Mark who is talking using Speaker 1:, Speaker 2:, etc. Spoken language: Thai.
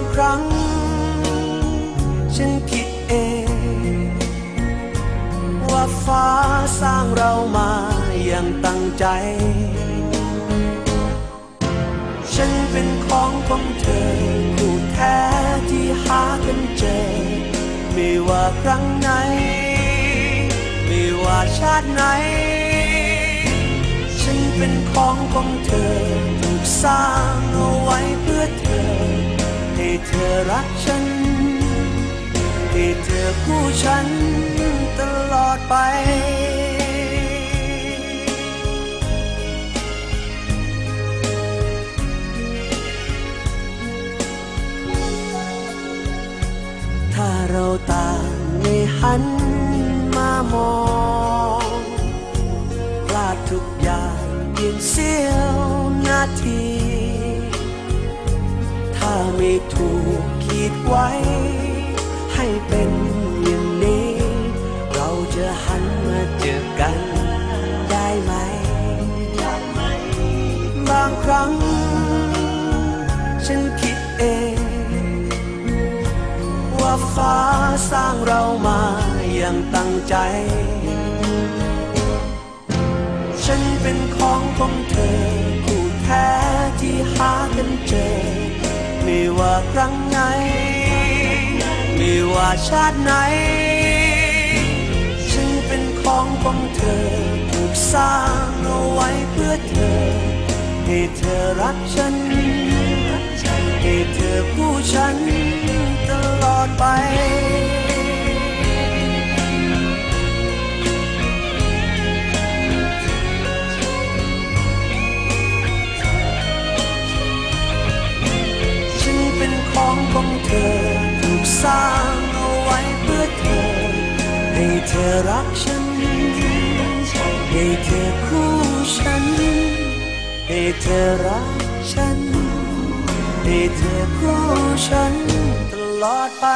Speaker 1: างครั้ง ฉันคิดเอง ว่าฟ้าสร้างเรามาอย่างตั้งใจ ฉันเป็นของของเธอคู่แท้ที่หากันเจอ ไม่ว่าครั้งไหน ไม่ว่าชาติไหน ฉันเป็นของของเธอถูกสร้าง อรักฉันให้เธอคู่ฉันตลอดไป ถ้าเราต่างไม่หันมามองพลาดทุกอย่างเพียงเสี้ยวนาที ไม่ถูกขีดไว้ ให้เป็นอย่างนี้ เราจะหันมาเจอกันได้ไหม บางครั้ง ฉันคิดเอง ว่าฟ้าสร้างเรามาอย่างตั้งใจ ฉันเป็นของของเธอคู่แท้ที่หากันเจอ ไม่ว่าครั้งไหน ไม่ว่าชาติไหน ฉันเป็นของของเธอ ถูกสร้างเอาไว้เพื่อเธอ ให้เธอรักฉัน ให้เธอผู้ฉัน สร้างเอาไว้เพื่อเธอ ให้เธอรักฉัน ให้เธอคู่ฉัน ให้เธอรักฉัน ให้เธอคู่ฉันตลอดไป